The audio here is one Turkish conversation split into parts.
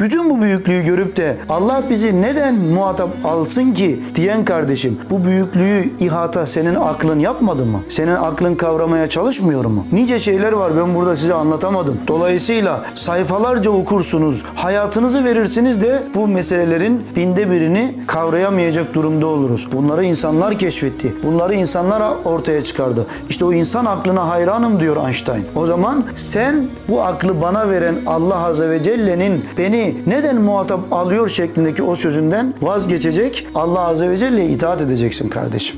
Bütün bu büyüklüğü görüp de Allah bizi neden muhatap alsın ki diyen kardeşim bu büyüklüğü ihata senin aklın yapmadı mı? Senin aklın kavramaya çalışmıyor mu? Nice şeyler var ben burada size anlatamadım. Dolayısıyla sayfalarca okursunuz, hayatınızı verirsiniz de bu meselelerin binde birini kavrayamayacak durumda oluruz. Bunları insanlar keşfetti. Bunları insanlar ortaya çıkardı. İşte o insan aklına hayranım diyor Einstein. O zaman sen bu aklı bana veren Allah Azze ve Celle'nin beni neden muhatap alıyor şeklindeki o sözünden vazgeçecek. Allah Azze ve Celle'ye itaat edeceksin kardeşim.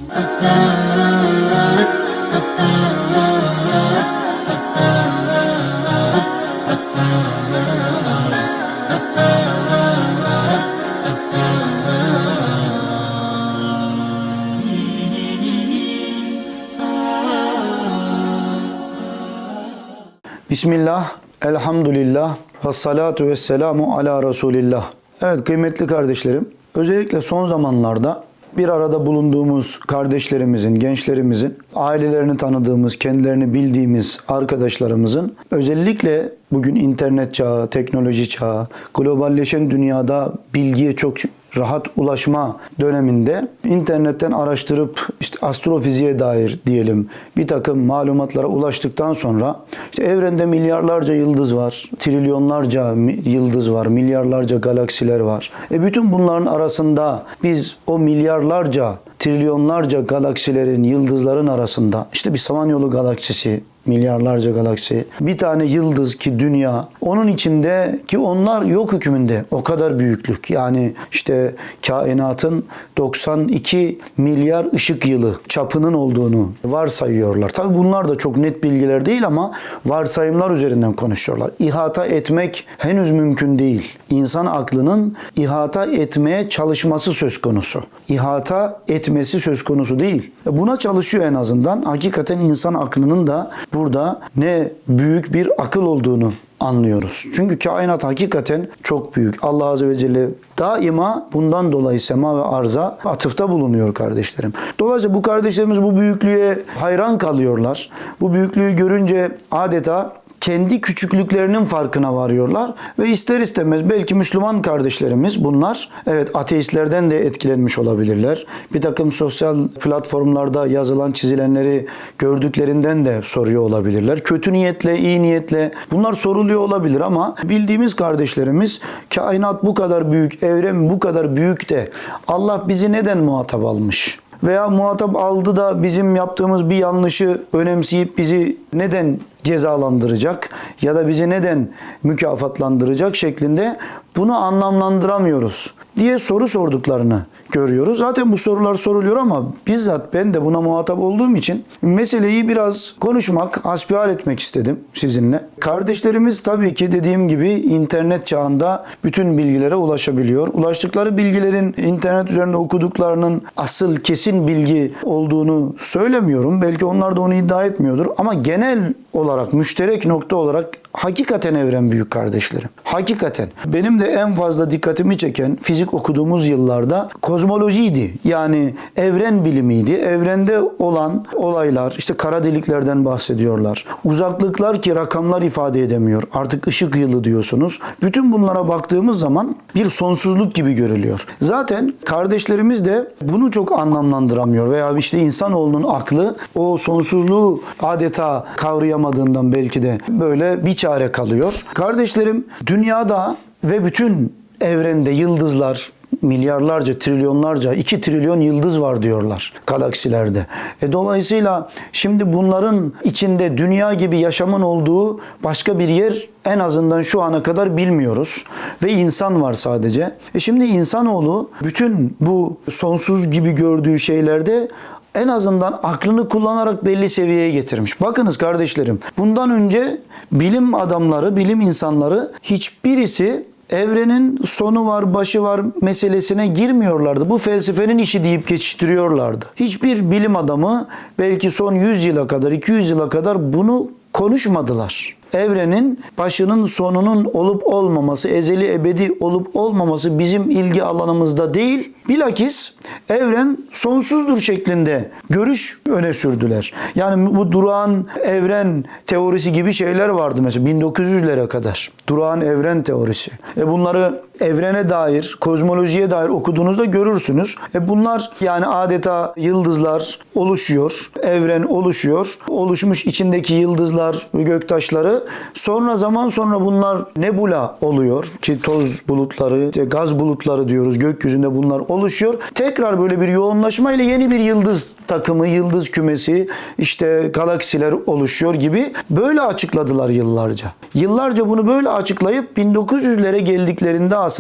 Bismillah, elhamdülillah, ve salatu ve selamu ala Resulillah. Evet kıymetli kardeşlerim, özellikle son zamanlarda bir arada bulunduğumuz kardeşlerimizin, gençlerimizin, ailelerini tanıdığımız, kendilerini bildiğimiz arkadaşlarımızın özellikle bugün internet çağı, teknoloji çağı, globalleşen dünyada bilgiye çok rahat ulaşma döneminde internetten araştırıp işte astrofiziğe dair diyelim bir takım malumatlara ulaştıktan sonra işte evrende milyarlarca yıldız var, trilyonlarca yıldız var, milyarlarca galaksiler var. E bütün bunların arasında biz o milyarlarca, trilyonlarca galaksilerin, yıldızların arasında işte bir Samanyolu galaksisi, milyarlarca galaksi. Bir tane yıldız ki dünya. Onun içinde ki onlar yok hükmünde. O kadar büyüklük. Yani işte kainatın 92 milyar ışık yılı çapının olduğunu varsayıyorlar. Tabi bunlar da çok net bilgiler değil ama varsayımlar üzerinden konuşuyorlar. İhata etmek henüz mümkün değil. İnsan aklının ihata etmeye çalışması söz konusu. İhata etmesi söz konusu değil. Buna çalışıyor en azından. Hakikaten insan aklının da burada ne büyük bir akıl olduğunu anlıyoruz. Çünkü kainat hakikaten çok büyük. Allah Azze ve Celle daima bundan dolayı sema ve arza atıfta bulunuyor kardeşlerim. Dolayısıyla bu kardeşlerimiz bu büyüklüğe hayran kalıyorlar. Bu büyüklüğü görünce adeta kendi küçüklüklerinin farkına varıyorlar ve ister istemez belki Müslüman kardeşlerimiz bunlar evet ateistlerden de etkilenmiş olabilirler. Bir takım sosyal platformlarda yazılan çizilenleri gördüklerinden de soruyor olabilirler. Kötü niyetle, iyi niyetle bunlar soruluyor olabilir ama bildiğimiz kardeşlerimiz kainat bu kadar büyük, evren bu kadar büyük de Allah bizi neden muhatap almış? veya muhatap aldı da bizim yaptığımız bir yanlışı önemseyip bizi neden cezalandıracak ya da bizi neden mükafatlandıracak şeklinde bunu anlamlandıramıyoruz diye soru sorduklarını görüyoruz. Zaten bu sorular soruluyor ama bizzat ben de buna muhatap olduğum için meseleyi biraz konuşmak, hasbihal etmek istedim sizinle. Kardeşlerimiz tabii ki dediğim gibi internet çağında bütün bilgilere ulaşabiliyor. Ulaştıkları bilgilerin internet üzerinde okuduklarının asıl kesin bilgi olduğunu söylemiyorum. Belki onlar da onu iddia etmiyordur ama genel olarak müşterek nokta olarak hakikaten evren büyük kardeşlerim. Hakikaten. Benim de en fazla dikkatimi çeken fizik okuduğumuz yıllarda kozmolojiydi. Yani evren bilimiydi. Evrende olan olaylar, işte kara deliklerden bahsediyorlar. Uzaklıklar ki rakamlar ifade edemiyor. Artık ışık yılı diyorsunuz. Bütün bunlara baktığımız zaman bir sonsuzluk gibi görülüyor. Zaten kardeşlerimiz de bunu çok anlamlandıramıyor veya işte insanoğlunun aklı o sonsuzluğu adeta kavrayamadığından belki de böyle bir çare kalıyor. Kardeşlerim dünyada ve bütün evrende yıldızlar milyarlarca, trilyonlarca, 2 trilyon yıldız var diyorlar galaksilerde. E dolayısıyla şimdi bunların içinde dünya gibi yaşamın olduğu başka bir yer en azından şu ana kadar bilmiyoruz. Ve insan var sadece. E şimdi insanoğlu bütün bu sonsuz gibi gördüğü şeylerde en azından aklını kullanarak belli seviyeye getirmiş. Bakınız kardeşlerim, bundan önce bilim adamları, bilim insanları hiçbirisi evrenin sonu var, başı var meselesine girmiyorlardı. Bu felsefenin işi deyip geçiştiriyorlardı. Hiçbir bilim adamı belki son 100 yıla kadar, 200 yıla kadar bunu konuşmadılar. evrenin başının sonunun olup olmaması, ezeli ebedi olup olmaması bizim ilgi alanımızda değil. Bilakis evren sonsuzdur şeklinde görüş öne sürdüler. Yani bu durağan evren teorisi gibi şeyler vardı mesela 1900'lere kadar. Durağan evren teorisi. E bunları evrene dair, kozmolojiye dair okuduğunuzda görürsünüz. E bunlar yani adeta yıldızlar oluşuyor, evren oluşuyor. Oluşmuş içindeki yıldızlar, göktaşları sonra zaman sonra bunlar nebula oluyor ki toz bulutları, gaz bulutları diyoruz. Gökyüzünde bunlar oluşuyor. Tekrar böyle bir yoğunlaşma ile yeni bir yıldız takımı, yıldız kümesi, işte galaksiler oluşuyor gibi böyle açıkladılar yıllarca. Yıllarca bunu böyle açıklayıp 1900'lere geldiklerinde aslında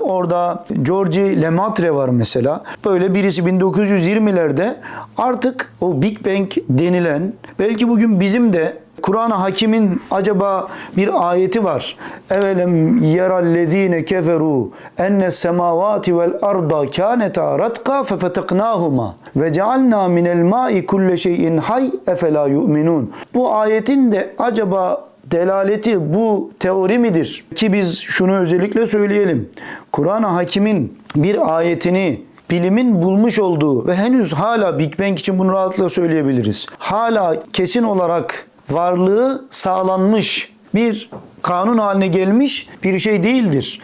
orada Georgi Lemaitre var mesela. Böyle birisi 1920'lerde artık o Big Bang denilen belki bugün bizim de Kur'an-ı Hakim'in acaba bir ayeti var. Evelem yerallezine keferu enne semavati vel arda kâneta ratka fefeteknâhuma ve cealna minel ma'i kulle şeyin hay efela yu'minun. Bu ayetin de acaba delaleti bu teori midir? Ki biz şunu özellikle söyleyelim. Kur'an-ı Hakim'in bir ayetini bilimin bulmuş olduğu ve henüz hala Big Bang için bunu rahatlıkla söyleyebiliriz. Hala kesin olarak varlığı sağlanmış bir kanun haline gelmiş bir şey değildir.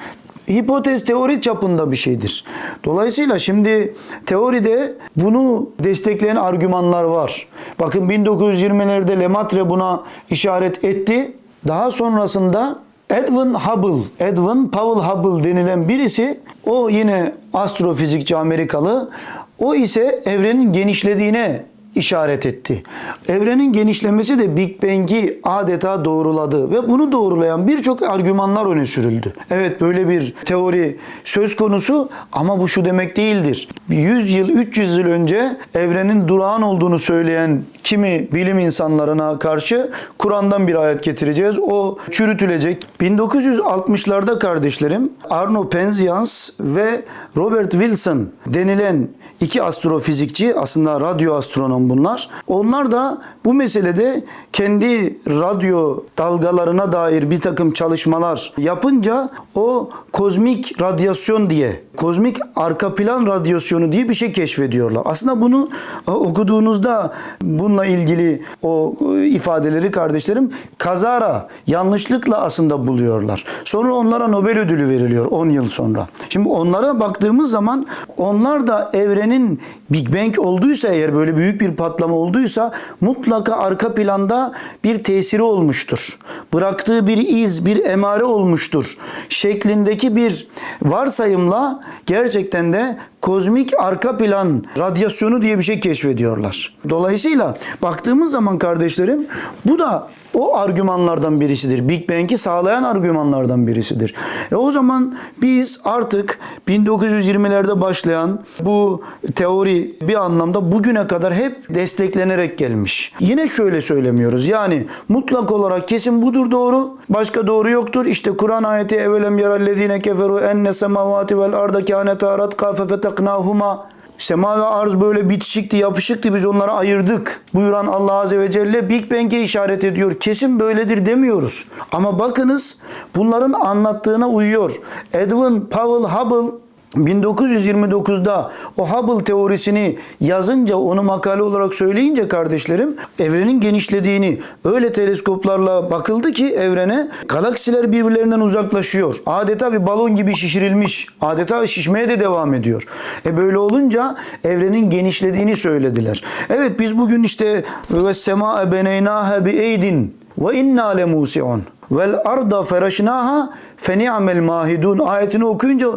Hipotez teori çapında bir şeydir. Dolayısıyla şimdi teoride bunu destekleyen argümanlar var. Bakın 1920'lerde Lemaitre buna işaret etti. Daha sonrasında Edwin Hubble, Edwin Powell Hubble denilen birisi o yine astrofizikçi Amerikalı. O ise evrenin genişlediğine işaret etti. Evrenin genişlemesi de Big Bang'i adeta doğruladı ve bunu doğrulayan birçok argümanlar öne sürüldü. Evet böyle bir teori söz konusu ama bu şu demek değildir. 100 yıl, 300 yıl önce evrenin durağan olduğunu söyleyen kimi bilim insanlarına karşı Kur'an'dan bir ayet getireceğiz. O çürütülecek. 1960'larda kardeşlerim Arno Penzias ve Robert Wilson denilen iki astrofizikçi aslında radyo astronom bunlar. Onlar da bu meselede kendi radyo dalgalarına dair bir takım çalışmalar yapınca o kozmik radyasyon diye, kozmik arka plan radyasyonu diye bir şey keşfediyorlar. Aslında bunu e, okuduğunuzda bununla ilgili o e, ifadeleri kardeşlerim kazara, yanlışlıkla aslında buluyorlar. Sonra onlara Nobel ödülü veriliyor 10 yıl sonra. Şimdi onlara baktığımız zaman onlar da evrenin Big Bang olduysa eğer böyle büyük bir patlama olduysa mutlaka arka planda bir tesiri olmuştur. Bıraktığı bir iz, bir emare olmuştur. Şeklindeki bir varsayımla gerçekten de kozmik arka plan radyasyonu diye bir şey keşfediyorlar. Dolayısıyla baktığımız zaman kardeşlerim bu da o argümanlardan birisidir. Big Bang'i sağlayan argümanlardan birisidir. E o zaman biz artık 1920'lerde başlayan bu teori bir anlamda bugüne kadar hep desteklenerek gelmiş. Yine şöyle söylemiyoruz. Yani mutlak olarak kesin budur doğru. Başka doğru yoktur. İşte Kur'an ayeti evelem yerellezine keferu enne semavati vel arda kâneta ratka fefeteknâhuma Sema ve arz böyle bitişikti, yapışıktı. Biz onları ayırdık. Buyuran Allah Azze ve Celle Big Bang'e işaret ediyor. Kesin böyledir demiyoruz. Ama bakınız bunların anlattığına uyuyor. Edwin Powell Hubble 1929'da o Hubble teorisini yazınca onu makale olarak söyleyince kardeşlerim evrenin genişlediğini öyle teleskoplarla bakıldı ki evrene galaksiler birbirlerinden uzaklaşıyor. Adeta bir balon gibi şişirilmiş. Adeta şişmeye de devam ediyor. E böyle olunca evrenin genişlediğini söylediler. Evet biz bugün işte ve sema beneynaha bi eydin ve inna lemusiun vel arda feraşnaha feni'amel mahidun ayetini okuyunca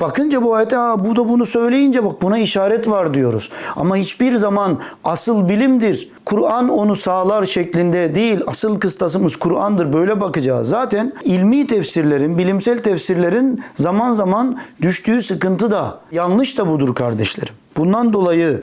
bakınca bu ayete ha, bu da bunu söyleyince bak buna işaret var diyoruz. Ama hiçbir zaman asıl bilimdir. Kur'an onu sağlar şeklinde değil. Asıl kıstasımız Kur'an'dır. Böyle bakacağız. Zaten ilmi tefsirlerin, bilimsel tefsirlerin zaman zaman düştüğü sıkıntı da yanlış da budur kardeşlerim. Bundan dolayı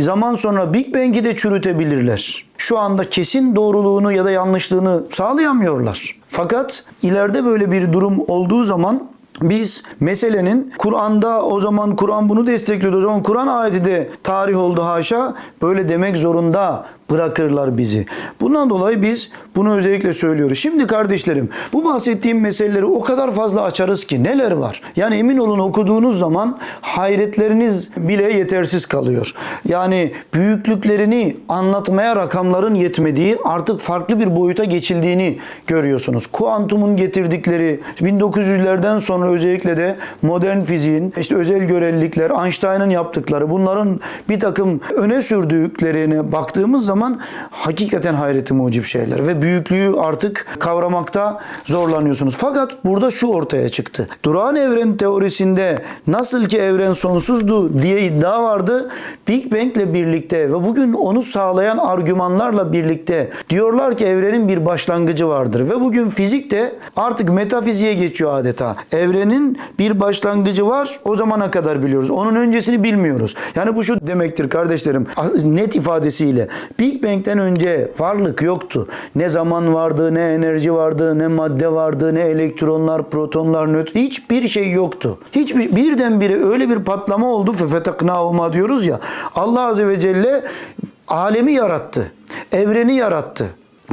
zaman sonra Big Bang'i de çürütebilirler. Şu anda kesin doğruluğunu ya da yanlışlığını sağlayamıyorlar. Fakat ileride böyle bir durum olduğu zaman biz meselenin Kur'an'da o zaman Kur'an bunu destekliyordu. O zaman Kur'an ayeti de tarih oldu haşa. Böyle demek zorunda bırakırlar bizi. Bundan dolayı biz bunu özellikle söylüyoruz. Şimdi kardeşlerim bu bahsettiğim meseleleri o kadar fazla açarız ki neler var? Yani emin olun okuduğunuz zaman hayretleriniz bile yetersiz kalıyor. Yani büyüklüklerini anlatmaya rakamların yetmediği artık farklı bir boyuta geçildiğini görüyorsunuz. Kuantumun getirdikleri 1900'lerden sonra özellikle de modern fiziğin işte özel görelilikler, Einstein'ın yaptıkları bunların bir takım öne sürdüklerine baktığımız zaman hakikaten hayreti mucib şeyler ve büyüklüğü artık kavramakta zorlanıyorsunuz. Fakat burada şu ortaya çıktı. Durağan evren teorisinde nasıl ki evren sonsuzdu diye iddia vardı. Big Bang ile birlikte ve bugün onu sağlayan argümanlarla birlikte diyorlar ki evrenin bir başlangıcı vardır ve bugün fizik de artık metafiziğe geçiyor adeta. Evrenin bir başlangıcı var. O zamana kadar biliyoruz. Onun öncesini bilmiyoruz. Yani bu şu demektir kardeşlerim. Net ifadesiyle Big Bang'den önce varlık yoktu. Ne zaman vardı, ne enerji vardı, ne madde vardı, ne elektronlar, protonlar, nötr hiçbir şey yoktu. Hiçbir birdenbire öyle bir patlama oldu. Fefetaknahuma diyoruz ya. Allah Azze ve Celle alemi yarattı. Evreni yarattı.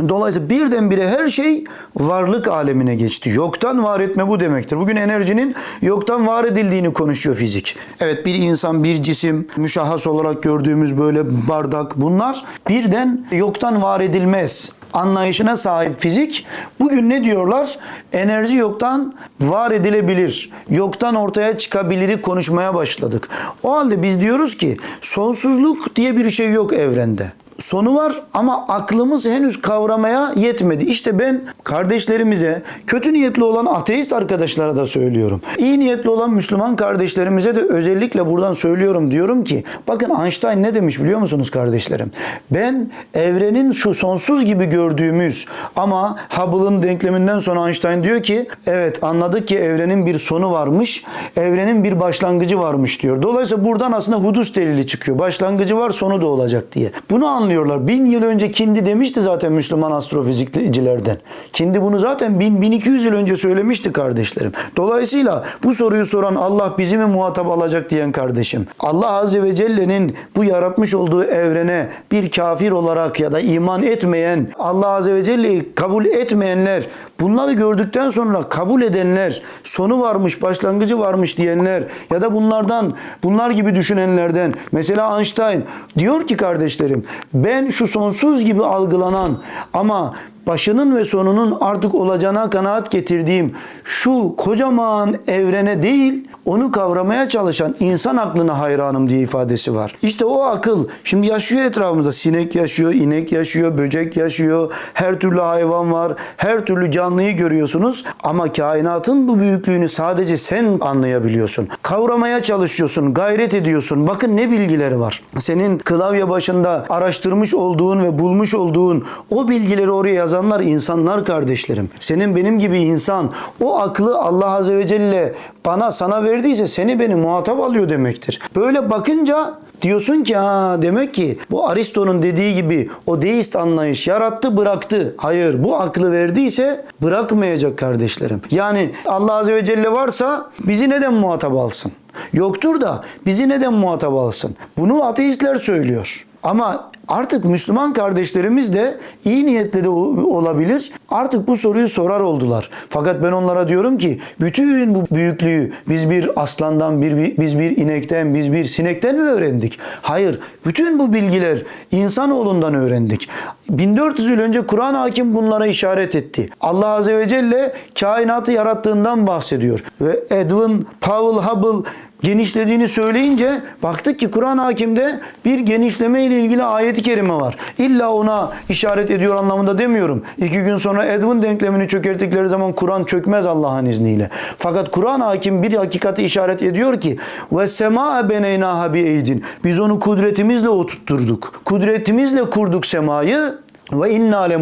Dolayısıyla birdenbire her şey varlık alemine geçti. Yoktan var etme bu demektir. Bugün enerjinin yoktan var edildiğini konuşuyor fizik. Evet bir insan, bir cisim, müşahhas olarak gördüğümüz böyle bardak bunlar birden yoktan var edilmez anlayışına sahip fizik bugün ne diyorlar? Enerji yoktan var edilebilir. Yoktan ortaya çıkabiliri konuşmaya başladık. O halde biz diyoruz ki sonsuzluk diye bir şey yok evrende sonu var ama aklımız henüz kavramaya yetmedi. İşte ben kardeşlerimize, kötü niyetli olan ateist arkadaşlara da söylüyorum. İyi niyetli olan Müslüman kardeşlerimize de özellikle buradan söylüyorum. Diyorum ki bakın Einstein ne demiş biliyor musunuz kardeşlerim? Ben evrenin şu sonsuz gibi gördüğümüz ama Hubble'ın denkleminden sonra Einstein diyor ki evet anladık ki evrenin bir sonu varmış. Evrenin bir başlangıcı varmış diyor. Dolayısıyla buradan aslında hudus delili çıkıyor. Başlangıcı var sonu da olacak diye. Bunu anlıyorlar. Bin yıl önce Kindi demişti zaten Müslüman astrofizikçilerden. Kindi bunu zaten 1000-1200 yıl önce söylemişti kardeşlerim. Dolayısıyla bu soruyu soran Allah bizi mi muhatap alacak diyen kardeşim. Allah Azze ve Celle'nin bu yaratmış olduğu evrene bir kafir olarak ya da iman etmeyen, Allah Azze ve Celle'yi kabul etmeyenler, bunları gördükten sonra kabul edenler, sonu varmış, başlangıcı varmış diyenler ya da bunlardan, bunlar gibi düşünenlerden, mesela Einstein diyor ki kardeşlerim, ben şu sonsuz gibi algılanan ama başının ve sonunun artık olacağına kanaat getirdiğim şu kocaman evrene değil onu kavramaya çalışan insan aklına hayranım diye ifadesi var. İşte o akıl şimdi yaşıyor etrafımızda. Sinek yaşıyor, inek yaşıyor, böcek yaşıyor. Her türlü hayvan var. Her türlü canlıyı görüyorsunuz. Ama kainatın bu büyüklüğünü sadece sen anlayabiliyorsun. Kavramaya çalışıyorsun, gayret ediyorsun. Bakın ne bilgileri var. Senin klavye başında araştırmış olduğun ve bulmuş olduğun o bilgileri oraya yazanlar insanlar kardeşlerim. Senin benim gibi insan o aklı Allah Azze ve Celle bana sana verdiyse seni beni muhatap alıyor demektir. Böyle bakınca diyorsun ki ha demek ki bu Aristo'nun dediği gibi o deist anlayış yarattı bıraktı. Hayır bu aklı verdiyse bırakmayacak kardeşlerim. Yani Allah Azze ve Celle varsa bizi neden muhatap alsın? Yoktur da bizi neden muhatap alsın? Bunu ateistler söylüyor. Ama artık Müslüman kardeşlerimiz de iyi niyetli de olabilir. Artık bu soruyu sorar oldular. Fakat ben onlara diyorum ki bütün bu büyüklüğü biz bir aslandan, bir, biz bir inekten, biz bir sinekten mi öğrendik? Hayır. Bütün bu bilgiler insanoğlundan öğrendik. 1400 yıl önce Kur'an hakim bunlara işaret etti. Allah Azze ve Celle kainatı yarattığından bahsediyor. Ve Edwin Powell Hubble genişlediğini söyleyince baktık ki Kur'an hakimde bir genişleme ile ilgili ayeti kerime var. İlla ona işaret ediyor anlamında demiyorum. İki gün sonra Edwin denklemini çökerttikleri zaman Kur'an çökmez Allah'ın izniyle. Fakat Kur'an hakim bir hakikati işaret ediyor ki ve sema beneynaha bi eydin. Biz onu kudretimizle oturtturduk. Kudretimizle kurduk semayı ve inna le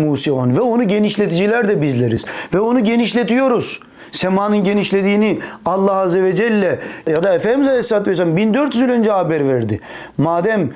ve onu genişleticiler de bizleriz ve onu genişletiyoruz semanın genişlediğini Allah Azze ve Celle ya da Efendimiz Aleyhisselatü Vesselam 1400 yıl önce haber verdi. Madem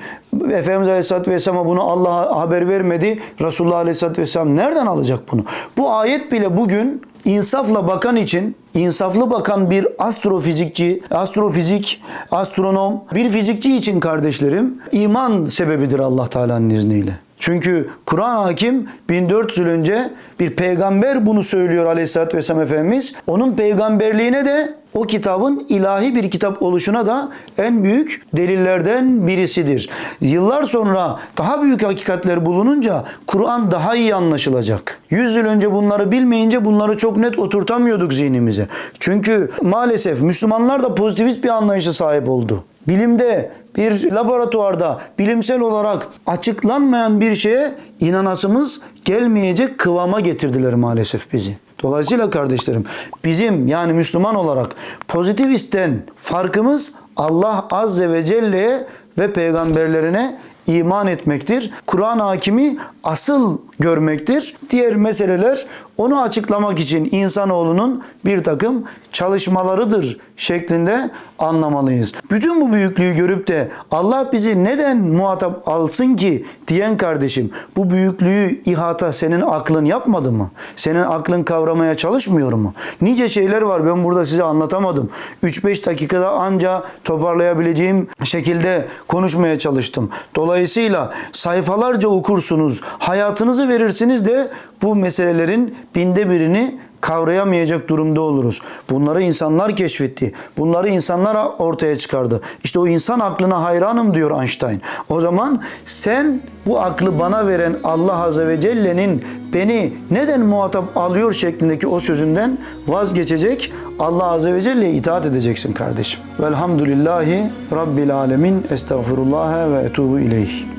Efendimiz Aleyhisselatü Vesselam'a bunu Allah haber vermedi, Resulullah Aleyhisselatü Vesselam nereden alacak bunu? Bu ayet bile bugün insafla bakan için insaflı bakan bir astrofizikçi, astrofizik, astronom, bir fizikçi için kardeşlerim iman sebebidir Allah Teala'nın izniyle. Çünkü Kur'an hakim 1400 yıl önce bir peygamber bunu söylüyor aleyhissalatü vesselam Efendimiz. Onun peygamberliğine de o kitabın ilahi bir kitap oluşuna da en büyük delillerden birisidir. Yıllar sonra daha büyük hakikatler bulununca Kur'an daha iyi anlaşılacak. 100 yıl önce bunları bilmeyince bunları çok net oturtamıyorduk zihnimize. Çünkü maalesef Müslümanlar da pozitivist bir anlayışa sahip oldu. Bilimde bir laboratuvarda bilimsel olarak açıklanmayan bir şeye inanasımız gelmeyecek kıvama getirdiler maalesef bizi. Dolayısıyla kardeşlerim bizim yani Müslüman olarak pozitivisten farkımız Allah Azze ve Celle'ye ve peygamberlerine iman etmektir. Kur'an hakimi asıl görmektir. Diğer meseleler onu açıklamak için insanoğlunun bir takım çalışmalarıdır şeklinde anlamalıyız. Bütün bu büyüklüğü görüp de Allah bizi neden muhatap alsın ki diyen kardeşim bu büyüklüğü ihata senin aklın yapmadı mı? Senin aklın kavramaya çalışmıyor mu? Nice şeyler var ben burada size anlatamadım. 3-5 dakikada anca toparlayabileceğim şekilde konuşmaya çalıştım. Dolayısıyla sayfalarca okursunuz, hayatınızı verirsiniz de bu meselelerin binde birini kavrayamayacak durumda oluruz. Bunları insanlar keşfetti. Bunları insanlar ortaya çıkardı. İşte o insan aklına hayranım diyor Einstein. O zaman sen bu aklı bana veren Allah Azze ve Celle'nin beni neden muhatap alıyor şeklindeki o sözünden vazgeçecek. Allah Azze ve Celle'ye itaat edeceksin kardeşim. Velhamdülillahi Rabbil Alemin. Estağfurullah ve etubu ileyh.